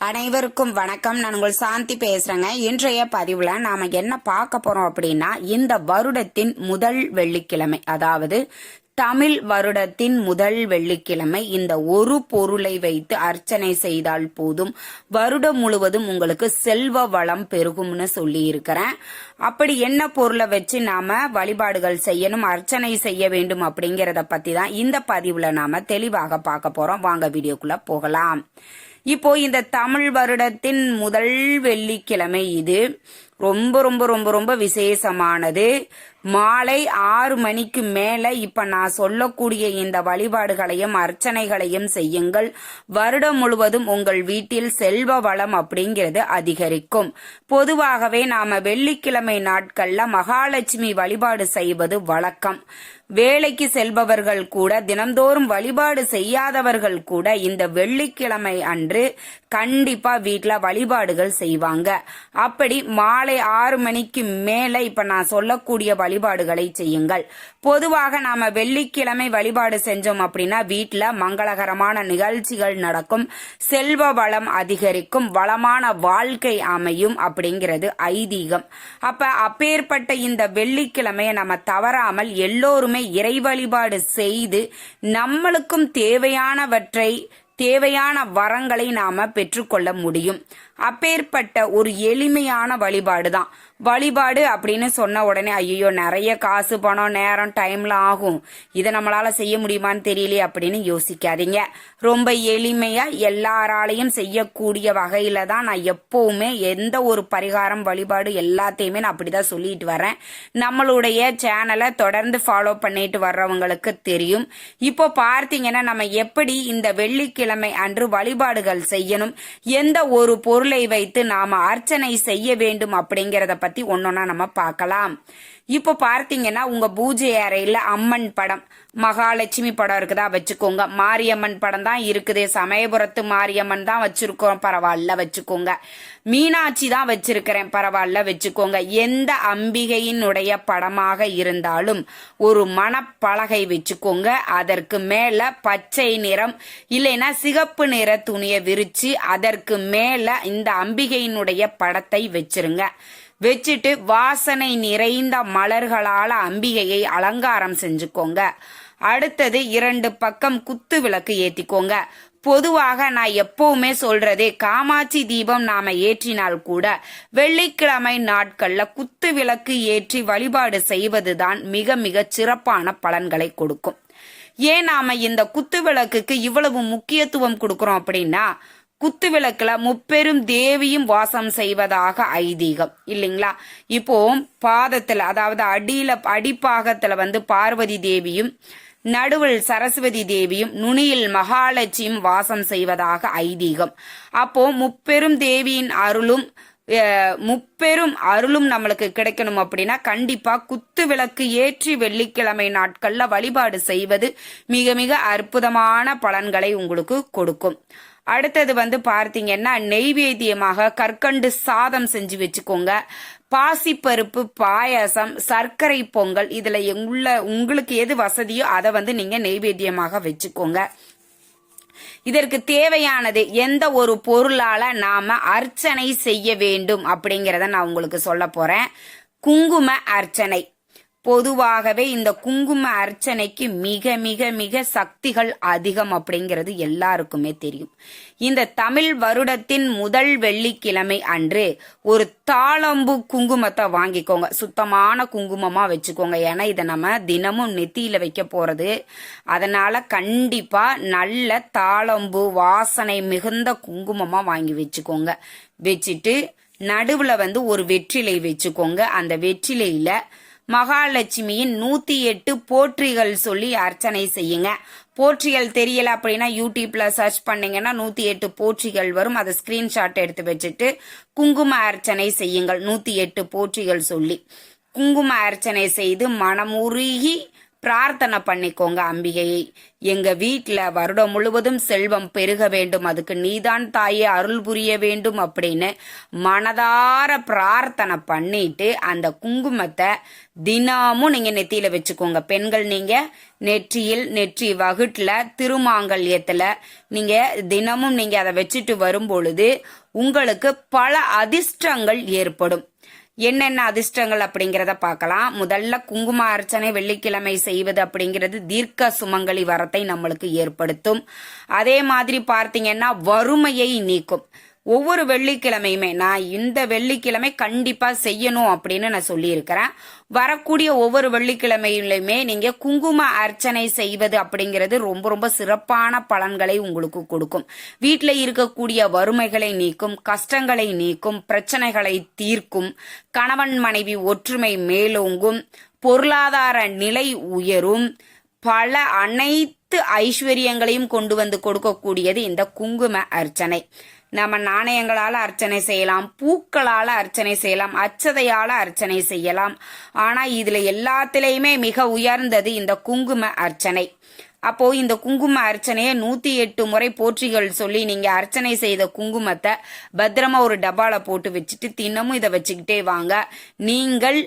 அனைவருக்கும் வணக்கம். நான் உங்கள் சாந்தி பேசுறேங்க. இன்றைய பதிவுல நாம என்ன பார்க்க போறோம் அப்படின்னா இந்த வருடத்தின் முதல் வெள்ளிக்கிழமை அதாவது தமிழ் வருடத்தின் முதல் வெள்ளிக்கிழமை இந்த ஒரு பொருளை வைத்து அர்ச்சனை செய்தால் போதும். வருடம் முழுவதும் உங்களுக்கு செல்வ வளம் பெருகும்னு சொல்லி இருக்கிறேன் அப்படி என்ன பொருளை வச்சு நாம வழிபாடுகள் செய்யணும் அர்ச்சனை செய்ய வேண்டும் அப்படிங்கறத பத்தி தான் இந்த பதிவுல நாம தெளிவாக பார்க்க போறோம். வாங்க வீடியோக்குள்ள போகலாம். இப்போ இந்த தமிழ் வருடத்தின் முதல் வெள்ளிக்கிழமை இது. ரொம்ப ரொம்ப ரொம்ப ரொம்ப விசேஷமானது. மாலை ஆறு மணிக்கு மேல இப்ப நான் சொல்லக்கூடிய இந்த வழிபாடுகளையும் அர்ச்சனைகளையும் செய்யுங்கள். வருடம் முழுவதும் உங்கள் வீட்டில் செல்வ வளம் அப்படிங்கிறது அதிகரிக்கும். பொதுவாகவே நாம வெள்ளிக்கிழமை நாட்கள்ல மகாலட்சுமி வழிபாடு செய்வது வழக்கம். வேலைக்கு செல்பவர்கள் கூட தினந்தோறும் வழிபாடு செய்யாதவர்கள் கூட இந்த வெள்ளிக்கிழமை அன்று கண்டிப்பா வீட்டில் வழிபாடுகள் செய்வாங்க. அப்படி மாலை ஆறு மணிக்கு மேல இப்ப நான் சொல்லக்கூடிய வழிபாடுகளை செய்யுங்கள். பொதுவாக நாம வெள்ளிக்கிழமை வழிபாடு செஞ்சோம் அப்படின்னா வீட்டில் மங்களகரமான நிகழ்ச்சிகள் நடக்கும். செல்வ வளம் அதிகரிக்கும். வளமான வாழ்க்கை அமையும் அப்படிங்கிறது ஐதீகம். அப்ப அப்பேற்பட்ட இந்த வெள்ளிக்கிழமையை நம்ம தவறாமல் எல்லோருமே இறை வழிபாடு செய்து நம்மளுக்கும் தேவையானவற்றை தேவையான வரங்களை நாம பெற்றுக்கொள்ள முடியும். அப்பேற்பட்ட ஒரு எளிமையான வழிபாடு தான் வழிபாடு அப்படின்னு சொன்ன உடனே ஐயோ நிறைய காசு பணம் நேரம் டைம்ல ஆகும். இதை நம்மளால செய்ய முடியுமான்னு தெரியலையே அப்படின்னு யோசிக்காதீங்க. ரொம்ப எளிமையா எல்லாராலையும் செய்யக்கூடிய வகையில தான் நான் எப்பவுமே எந்த ஒரு பரிகாரம் வழிபாடு எல்லாத்தையுமே நான் அப்படிதான் சொல்லிட்டு வரேன் நம்மளுடைய சேனலை தொடர்ந்து ஃபாலோ பண்ணிட்டு வர்றவங்களுக்கு தெரியும். இப்போ பார்த்தீங்கன்னா நம்ம எப்படி இந்த வெள்ளிக்கிழமை அன்று வழிபாடுகள் செய்யணும்? எந்த ஒரு பொருள் வைத்து நாம அர்ச்சனை செய்ய வேண்டும் அப்படிங்கறத பத்தி ஒன்னொன்னா நம்ம பார்க்கலாம். இப்போ பார்த்தீங்கன்னா உங்க பூஜை அறையில அம்மன் படம் மகாலட்சுமி படம் இருக்குதா வச்சுக்கோங்க. மாரியம்மன் படம் தான் இருக்குது. சமயபுரத்து மாரியம்மன் தான் வச்சிருக்கோம். பரவாயில்ல வச்சுக்கோங்க. மீனாட்சி தான் வச்சிருக்கிறேன். பரவாயில்ல வச்சுக்கோங்க. எந்த அம்பிகையினுடைய படமாக இருந்தாலும் ஒரு மணப்பலகை வச்சுக்கோங்க. அதற்கு மேல பச்சை நிறம் இல்லைன்னா சிகப்பு நிற துணியை விரிச்சு அதற்கு மேல இந்த அம்பிகையினுடைய படத்தை வச்சிருங்க. வச்சுட்டு வாசனை நிறைந்த மலர்களால அம்பிகையை அலங்காரம் செஞ்சுக்கோங்க. அடுத்தது இரண்டு பக்கம் குத்து விளக்கு ஏத்திக்கோங்க. பொதுவாக நான் எப்பவுமே சொல்றதே காமாட்சி தீபம் நாம ஏற்றினால் கூட வெள்ளிக்கிழமை நாட்கள்ல குத்து விளக்கு ஏற்றி வழிபாடு செய்வதுதான் மிக மிக சிறப்பான பலன்களை கொடுக்கும். ஏன் நாம இந்த குத்து விளக்குக்கு இவ்வளவு முக்கியத்துவம் கொடுக்கறோம் அப்படின்னா குத்து விளக்குல முப்பெரும் தேவியும் வாசம் செய்வதாக ஐதீகம். இல்லைங்களா? இப்போ பாதத்துல அதாவது அடியில அடிப்பாகத்துல வந்து பார்வதி தேவியும் நடுவில் சரஸ்வதி தேவியும் நுனியில் மகாலட்சுமியும் வாசம் செய்வதாக ஐதீகம். அப்போ முப்பெரும் தேவியின் அருளும் முப்பெரும் அருளும் நம்மளுக்கு கிடைக்கணும் அப்படின்னா கண்டிப்பா குத்து விளக்கு ஏற்றி வெள்ளிக்கிழமை நாட்கள்ல வழிபாடு செய்வது மிக மிக அற்புதமான பலன்களை உங்களுக்கு கொடுக்கும். அடுத்தது வந்து பார்த்தீங்கன்னா நெய்வேத்தியமாக கற்கண்டு சாதம் செஞ்சு வச்சுக்கோங்க. பாசிப்பருப்பு பாயாசம் சர்க்கரை பொங்கல் இதில் உள்ள உங்களுக்கு எது வசதியோ அதை வந்து நீங்கள் நெய்வேத்தியமாக வச்சுக்கோங்க. இதற்கு தேவையானது எந்த ஒரு பொருளால நாம அர்ச்சனை செய்ய வேண்டும் அப்படிங்கிறத நான் உங்களுக்கு சொல்ல போறேன். குங்கும அர்ச்சனை. பொதுவாகவே இந்த குங்கும அர்ச்சனைக்கு மிக மிக மிக சக்திகள் அதிகம் அப்படிங்கிறது எல்லாருக்குமே தெரியும். இந்த தமிழ் வருடத்தின் முதல் வெள்ளிக்கிழமை அன்று ஒரு தாளம்பு குங்குமத்தை வாங்கிக்கோங்க. சுத்தமான குங்குமமா வச்சுக்கோங்க. ஏன்னா இதை நம்ம தினமும் நெத்தியில வைக்க போறது. அதனால கண்டிப்பா நல்ல தாளம்பு வாசனை மிகுந்த குங்குமமா வாங்கி வச்சுக்கோங்க. வச்சுட்டு நடுவுல வந்து ஒரு வெற்றிலை வச்சுக்கோங்க. அந்த வெற்றிலையில மகாலட்சுமியின் நூத்தி எட்டு போற்றிகள் சொல்லி அர்ச்சனை செய்யுங்க. போற்றிகள் தெரியல அப்படின்னா யூடியூப்ல சர்ச் பண்ணீங்கன்னா நூத்தி எட்டு போற்றிகள் வரும். அதை ஸ்கிரீன்ஷாட் எடுத்து வச்சுட்டு குங்கும அர்ச்சனை செய்யுங்கள். நூத்தி எட்டு போற்றிகள் சொல்லி. குங்கும அர்ச்சனை செய்து மனமுருகி பிரார்த்தனை பண்ணிக்கோங்க அம்பிகையை எங்க வீட்டில் வருடம் முழுவதும் செல்வம் பெருக வேண்டும். அதுக்கு நீதான் தாயே அருள் புரிய வேண்டும் அப்படின்னு மனதார பிரார்த்தனை பண்ணிட்டு அந்த குங்குமத்தை தினமும் நீங்க நெத்தியில வச்சுக்கோங்க. பெண்கள் நீங்க நெற்றியில் நெற்றி வகுட்டுல திருமாங்கல்யத்துல நீங்க தினமும் நீங்க அதை வச்சுட்டு வரும் பொழுது உங்களுக்கு பல அதிர்ஷ்டங்கள் ஏற்படும். என்னென்ன அதிர்ஷ்டங்கள் அப்படிங்கிறத பார்க்கலாம். முதல்ல குங்கும அர்ச்சனை வெள்ளிக்கிழமை செய்வது அப்படிங்கிறது தீர்க்க சுமங்கலி வரத்தை நம்மளுக்கு ஏற்படுத்தும். அதே மாதிரி பார்த்தீங்கன்னா வறுமையை நீக்கும். ஒவ்வொரு வெள்ளிக்கிழமையுமே நான் இந்த வெள்ளிக்கிழமை கண்டிப்பா செய்யணும் அப்படின்னு நான் சொல்லியிருக்கிறேன். வரக்கூடிய ஒவ்வொரு வெள்ளிக்கிழமையிலுமே நீங்க குங்கும அர்ச்சனை செய்வது அப்படிங்கிறது ரொம்ப ரொம்ப சிறப்பான பலன்களை உங்களுக்கு கொடுக்கும். வீட்டில் இருக்கக்கூடிய வறுமைகளை நீக்கும் கஷ்டங்களை நீக்கும் பிரச்சனைகளை தீர்க்கும் கணவன் மனைவி ஒற்றுமை மேலோங்கும் பொருளாதார நிலை உயரும் பல அனைத்து ஐஸ்வர்யங்களையும் கொண்டு வந்து கொடுக்கக்கூடியது இந்த குங்கும அர்ச்சனை. நம்ம நாணயங்களால அர்ச்சனை செய்யலாம் பூக்களால அர்ச்சனை செய்யலாம் அச்சதையால அர்ச்சனை செய்யலாம். ஆனா இதுல எல்லாத்திலையுமே மிக உயர்ந்தது இந்த குங்கும அர்ச்சனை. அப்போ இந்த குங்கும அர்ச்சனையை நூத்தி எட்டு முறை போற்றிகள் சொல்லி நீங்க அர்ச்சனை செய்த குங்குமத்தை பத்திரமா ஒரு டப்பால போட்டு வச்சுட்டு தினமும் இதை வச்சுக்கிட்டே வாங்க. நீங்கள்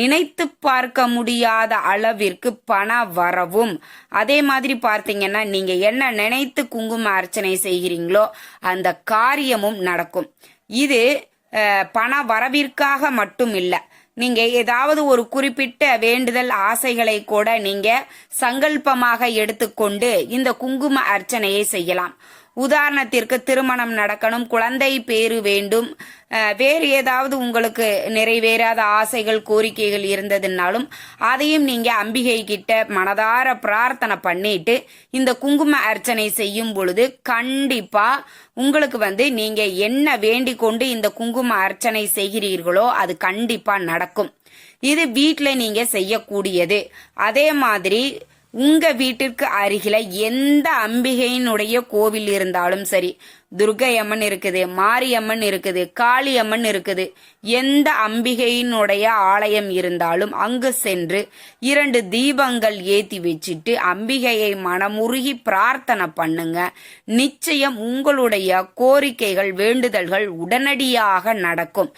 நினைத்து பார்க்க முடியாத அளவிற்கு பண வரவும். அதே மாதிரி பார்த்தீங்கன்னா நீங்க என்ன நினைத்து குங்கும அர்ச்சனை செய்கிறீங்களோ அந்த காரியமும் நடக்கும். இது பண வரவிற்காக மட்டும் இல்லை. நீங்க ஏதாவது ஒரு குறிப்பிட்ட வேண்டுதல் ஆசைகளை கூட நீங்க சங்கல்பமாக எடுத்துக்கொண்டு இந்த குங்கும அர்ச்சனையை செய்யலாம். உதாரணத்திற்கு திருமணம் நடக்கணும் குழந்தை பேரு வேண்டும். வேறு ஏதாவது உங்களுக்கு நிறைவேறாத ஆசைகள் கோரிக்கைகள் இருந்ததுன்னாலும் அதையும் நீங்க அம்பிகை கிட்ட மனதார பிரார்த்தனை பண்ணிட்டு இந்த குங்கும அர்ச்சனை செய்யும் பொழுது கண்டிப்பா உங்களுக்கு வந்து நீங்க என்ன வேண்டிக் கொண்டு இந்த குங்கும அர்ச்சனை செய்கிறீர்களோ அது கண்டிப்பா நடக்கும். இது வீட்டில் நீங்க செய்யக்கூடியது. அதே மாதிரி உங்க வீட்டிற்கு அருகில எந்த அம்பிகையினுடைய கோவில் இருந்தாலும் சரி துர்கை அம்மன் இருக்குது மாரியம்மன் இருக்குது காளியம்மன் இருக்குது. எந்த அம்பிகையினுடைய ஆலயம் இருந்தாலும் அங்கு சென்று இரண்டு தீபங்கள் ஏத்தி வச்சுட்டு அம்பிகையை மனமுருகி பிரார்த்தனை பண்ணுங்க. நிச்சயம் உங்களுடைய கோரிக்கைகள் வேண்டுதல்கள் உடனடியாக நடக்கும்.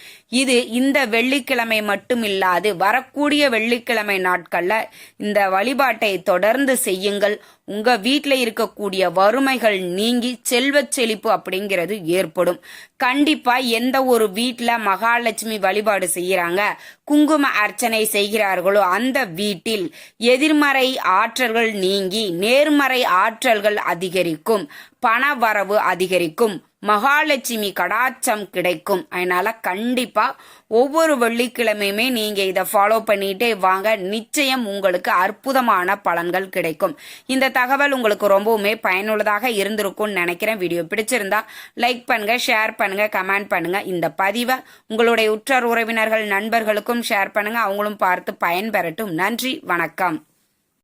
இது இந்த வெள்ளிக்கிழமை மட்டும் இல்லாது வரக்கூடிய வெள்ளிக்கிழமை நாட்கள்ல இந்த வழிபாட்டை தொடர்ந்து செய்யுங்கள். உங்க வீட்டில் இருக்கக்கூடிய வறுமைகள் நீங்கி செல்வச் செழிப்பு அப்படிங்கிறது ஏற்படும். கண்டிப்பா எந்த ஒரு வீட்ல மகாலட்சுமி வழிபாடு செய்யறாங்க குங்கும அர்ச்சனை செய்கிறார்களோ அந்த வீட்டில் எதிர்மறை ஆற்றல்கள் நீங்கி நேர்மறை ஆற்றல்கள் அதிகரிக்கும் பண வரவு அதிகரிக்கும். மகாலட்சுமி கடாச்சம் கிடைக்கும். அதனால கண்டிப்பா ஒவ்வொரு வெள்ளிக்கிழமையுமே நீங்க இதை ஃபாலோ பண்ணிட்டே வாங்க. நிச்சயம் உங்களுக்கு அற்புதமான பலன்கள் கிடைக்கும். இந்த தகவல் உங்களுக்கு ரொம்பவுமே பயனுள்ளதாக இருந்திருக்கும்னு நினைக்கிறேன். வீடியோ பிடிச்சிருந்தா லைக் பண்ணுங்க ஷேர் பண்ணுங்க கமெண்ட் பண்ணுங்க. இந்த பதிவை உங்களுடைய உற்றார் உறவினர்கள் நண்பர்களுக்கும் ஷேர் பண்ணுங்க. அவங்களும் பார்த்து பயன்பெறட்டும் நன்றி வணக்கம்.